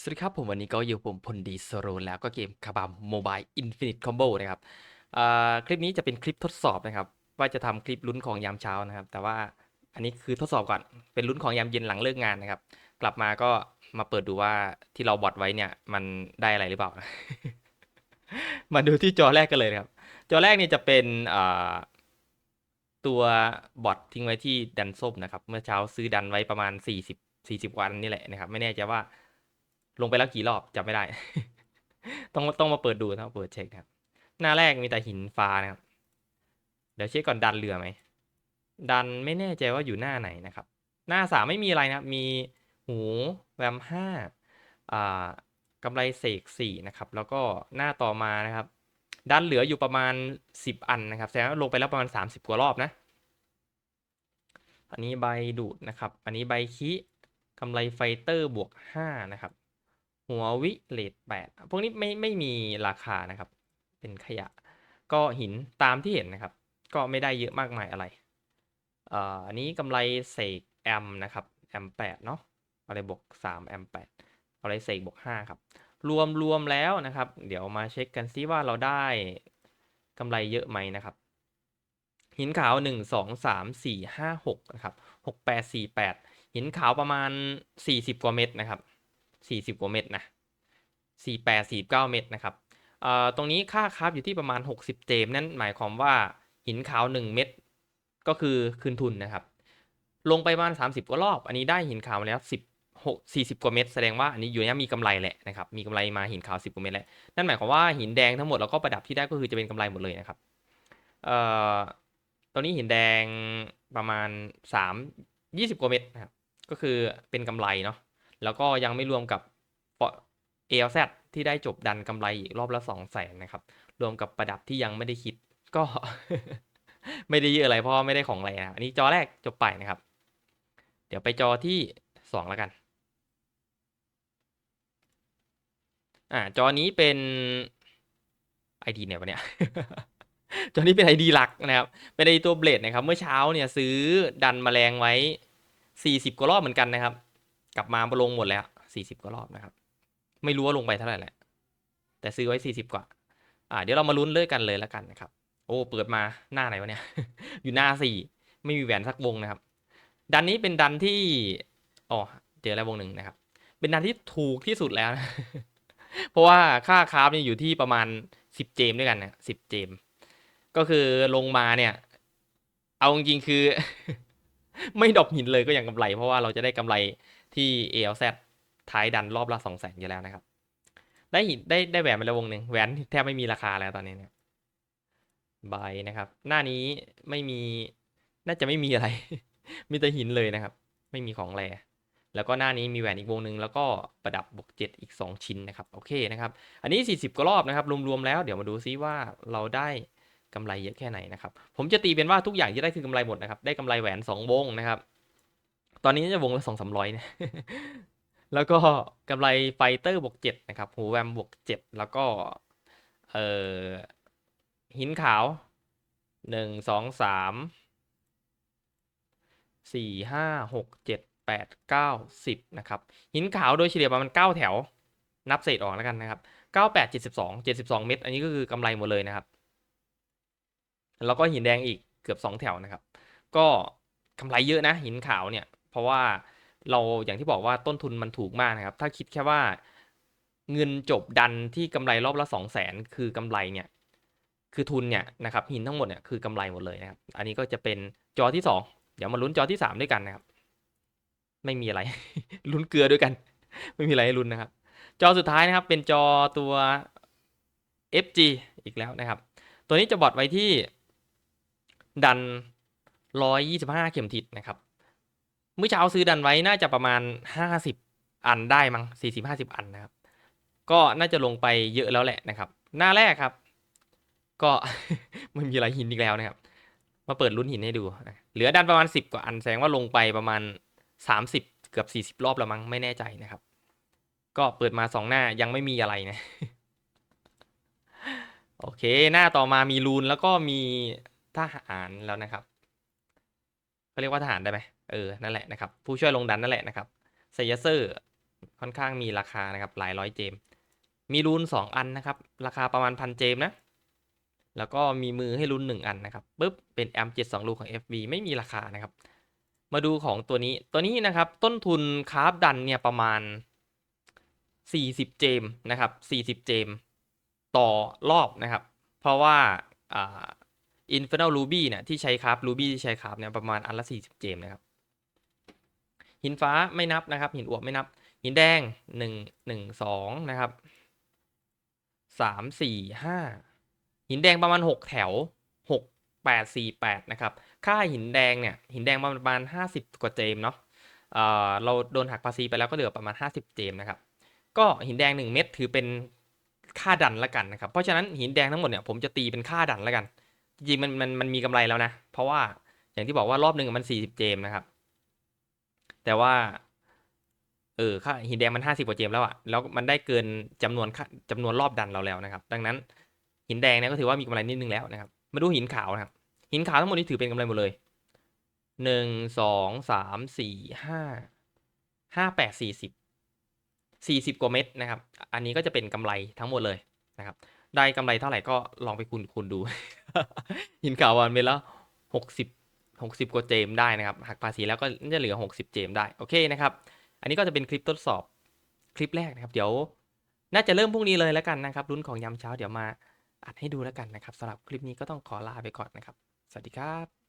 สวัสดีครับผมวันนี้ก็อยู่ผมพลดีโซโรแล้วก็เกมคาบามโมบายอินฟินิตคอมโบนะครับคลิปนี้จะเป็นคลิปทดสอบนะครับ ว่าจะทำคลิปลุ้นของยามเช้านะครับ แต่ว่าอันนี้คือทดสอบก่อนเป็นลุ้นของยามเย็นหลังเลิกงานนะครับ กลับมาก็มาเปิดดูว่าที่เราบอทไว้เนี่ยมันได้อะไรหรือเปล่า มาดูที่จอแรกกันเลยครับ จอแรกเนี่ยจะเป็นตัวบอททิ้งไว้ที่ดันส้มนะครับ เมื่อเช้าซื้อดันไว้ประมาณ 40 40 วันนี่แหละนะครับ ไม่แน่ใจว่า ลงไปแล้วกี่รอบจำไม่ได้ ต้องต้องมาเปิดดูนะครับเปิดเช็คครับ หน้าแรกมีแต่หินฟ้านะครับ เดี๋ยวเช็คก่อนดันเรือไหม ดันไม่แน่ใจว่าอยู่หน้าไหนนะครับ หน้าสามไม่มีอะไรนะครับ มีหูแวมห้าอ่ากำไรเสกสี่นะครับ แล้วก็หน้าต่อมานะครับ ดันเหลืออยู่ประมาณสิบอันนะครับแสดงว่าลงไปแล้วประมาณสามสิบกว่ารอบนะ อันนี้ใบดูดนะครับ อันนี้ใบคิกำไรไฟเตอร์บวกห้านะครับ หัววิเลตแปดพวกนี้ไม่ไม่มีราคานะครับ เป็นขยะ ก็หินตามที่เห็นนะครับ ก็ไม่ได้เยอะมากมายอะไรอันนี้กำไรเสกแอมนะครับแอมแปดเนาะอะไรบวกสามแอมแปดอะไรเสกบวกห้าครับรวมรวมแล้วนะครับ เดี๋ยวมาเช็คกันซิว่าเราได้กำไรเยอะไหมนะครับ หินขาวหนึ่งสองสามสี่ห้าหกนะครับหกแปดสี่แปดหินขาวประมาณสี่สิบกว่าเม็ดนะครับ สี่สิบกว่าเม็ดนะสี่แปดสี่เก้าเม็ดนะครับเอ่อตรงนี้ค่าคราฟอยู่ที่ประมาณหกสิบเจม นั่นหมายความว่าหินขาวหนึ่งเม็ดก็คือคืนทุนนะครับ ลงไปประมาณสามสิบกว่ารอบ อันนี้ได้หินขาวมาแล้วสิบหกสี่สิบกว่าเม็ดแสดงว่าอันนี้อยู่เนี้ยมีกำไรแหละนะครับ มีกำไรมาหินขาวสิบกว่าเม็ดแล้ว นั่นหมายความว่าหินแดงทั้งหมดแล้วก็ประดับที่ได้ก็คือจะเป็นกำไรหมดเลยนะครับ เอ่อตัวนี้หินแดงประมาณสามยี่สิบกว่าเม็ดนะครับ ก็คือเป็นกำไรเนาะ แล้วก็ยังไม่รวมกับเอลแซที่ได้จบดันกำไรอีกรอบละสองแสนนะครับ รวมกับประดับที่ยังไม่ได้คิดก็ ไม่ได้เยอะอะไรเพราะไม่ได้ของอะไรนะอันนี้จอแรกจบไปนะครับ เดี๋ยวไปจอที่สองแล้วกันอ่าจอนี้เป็น ID เนี่ยวะเนี่ย จอนี้เป็น ID หลักนะครับ เป็น ID ตัวเบลดนะครับ เมื่อเช้าเนี่ยซื้อดันมแมลงไว้ 40 กว่ารอบเหมือนกันนะครับ กลับมาลงหมดแล้ว40กว่ารอบนะครับ ไม่รู้ว่าลงไปเท่าไหร่แหละ แต่ซื้อไว้40กว่า อ่า เดี๋ยวเรามาลุ้นเลือกกันเลยแล้วกันนะครับ โอ้ เปิดมาหน้าไหนวะเนี่ย อยู่หน้า4ไม่มีแหวนสักวงนะครับ ดันนี้เป็นดันที่ อ๋อ เจอแล้ววงหนึ่งนะครับ เป็นดันที่ถูกที่สุดแล้วนะ เพราะว่าค่าคราฟเนี่ยอยู่ที่ประมาณ10เจมด้วยกันนะ10เจม ก็คือลงมาเนี่ย เอาจริงๆคือ ไม่ดอปหินเลยก็ยังกำไร เพราะว่าเราจะได้กำไร ที่ ALZ ท้ายดันรอบละสองแสนอยู่แล้วนะครับ ได้ได้ได้แหวนไปแล้ววงหนึ่งแหวนแทบไม่มีราคาแล้วตอนนี้เนี่ยใบนะครับ หน้านี้ไม่มีน่าจะไม่มีอะไร มีแต่หินเลยนะครับ ไม่มีของแรแล้วก็หน้านี้มีแหวนอีกวงหนึ่งแล้วก็ประดับบวกเจ็ดอีก 2 ชิ้นนะครับโอเคนะครับ อันนี้ 40กว่ารอบนะครับรวมๆแล้วเดี๋ยวมาดูซิว่าเราได้กำไรเยอะแค่ไหนนะครับ ผมจะตีเป็นว่าทุกอย่างที่ได้คือกำไรหมดนะครับ ได้กำไรแหวน 2 วงนะครับ ตอนนี้จะวงละสองสามร้อยนะแล้วก็กำไรไฟเตอร์บวกเจ็ดนะครับหูแวมบวกเจ็ดแล้วก็เอ่อหินขาวหนึ่งสองสามสี่ห้าหกเจ็ดแปดเก้าสิบนะครับ หินขาวโดยเฉลี่ยประมาณเก้าแถว นับเศษออกแล้วกันนะครับเก้าแปดเจ็ดสิบสองเจ็ดสิบสองเม็ดอันนี้ก็คือกำไรหมดเลยนะครับ แล้วก็หินแดงอีกเกือบสองแถวนะครับ ก็กำไรเยอะนะหินขาวเนี่ย เพราะว่าเราอย่างที่บอกว่าต้นทุนมันถูกมากนะครับ ถ้าคิดแค่ว่าเงินจบดันที่กำไรรอบละสองแสนคือกำไรเนี่ยคือทุนเนี่ยนะครับหินทั้งหมดเนี่ยคือกำไรหมดเลยนะครับ อันนี้ก็จะเป็นจอที่สองเดี๋ยวมาลุ้นจอที่สามด้วยกันนะครับ ไม่มีอะไร ลุ้นเกลือด้วยกัน ไม่มีอะไรให้ลุ้นนะครับ จอสุดท้ายนะครับเป็นจอตัว FG อีกแล้วนะครับ ตัวนี้จะบอดไว้ที่ดัน 125 เข็มทิศนะครับ เมื่อเช้าซื้อดันไว้น่าจะประมาณ50อันได้มั้ง40-50อันนะครับ ก็น่าจะลงไปเยอะแล้วแหละนะครับ หน้าแรกครับ ก็ไม่มีอะไรหินอีกแล้วนะครับ มาเปิดรุ่นหินให้ดู เหลือดันประมาณ10กว่าอันแสดงว่าลงไปประมาณ30เกือบ40รอบแล้วมั้งไม่แน่ใจนะครับ ก็เปิดมาสองหน้ายังไม่มีอะไรนะโอเค หน้าต่อมามีรูนแล้วก็มีทหารแล้วนะครับเขาเรียกว่าทหารได้ไหม เออ นั่นแหละนะครับ ผู้ช่วยลงดันนั่นแหละนะครับไซยเซอร์ค่อนข้างมีราคานะครับ หลายร้อยเจม มีรูนสองอันนะครับ ราคาประมาณพันเจมนะ แล้วก็มีมือให้ลุ้นหนึ่งอันนะครับปุ๊บเป็นแอมเจ็ดสองลูกของ FB ไม่มีราคานะครับ มาดูของตัวนี้ ตัวนี้นะครับ ต้นทุนคาร์บดันเนี่ยประมาณ 40 เจมนะครับ 40 เจม ต่อรอบนะครับ เพราะว่าอ่า Infernal Ruby เนี่ยที่ใช้คราฟ Ruby ที่ใช้คราฟเนี่ยประมาณอันละ 40 เจมนะครับ หินฟ้าไม่นับนะครับ หินอวบไม่นับ หินแดงหนึ่งหนึ่งสองนะครับสามสี่ห้าหินแดงประมาณหกแถวหกแปดสี่แปดนะครับ ค่าหินแดงเนี่ย หินแดงประมาณห้าสิบกว่าเจมเนาะเเราโดนหักภาษีไปแล้วก็เหลือประมาณห้าสิบเจมนะครับ ก็หินแดงหนึ่งเม็ดถือเป็นค่าดันละกันนะครับ เพราะฉะนั้นหินแดงทั้งหมดเนี่ยผมจะตีเป็นค่าดันละกัน จริงๆมันมันมันมีกำไรแล้วนะ เพราะว่าอย่างที่บอกว่ารอบหนึ่งมันสี่สิบเจมนะครับ แต่ว่า เออค่าหินแดงมันห้าสิบกว่าเจมแล้วอะแล้วมันได้เกินจำนวนค่าจำนวนรอบดันเราแล้วนะครับ ดังนั้นหินแดงเนี่ยก็ถือว่ามีกำไรนิดนึงแล้วนะครับ มาดูหินขาวนะครับ หินขาวทั้งหมดนี้ถือเป็นกำไรหมดเลยหนึ่งสองสามสี่ห้าห้าแปดสี่สิบสี่สิบกว่าเม็ดนะครับ อันนี้ก็จะเป็นกำไรทั้งหมดเลยนะครับ ได้กำไรเท่าไหร่ก็ลองไปคูณคูณดู หินขาววันเม็ดละหกสิบ หกสิบกว่าเจมได้นะครับ หักภาษีแล้วก็จะเหลือหกสิบเจมได้ โอเคนะครับ อันนี้ก็จะเป็นคลิปทดสอบคลิปแรกนะครับ เดี๋ยว น่าจะเริ่มพรุ่งนี้เลยแล้วกันนะครับรุ่นของยามเช้าเดี๋ยวมาอัดให้ดูแล้วกันนะครับสำหรับคลิปนี้ก็ต้องขอลาไปก่อนนะครับ สวัสดีครับ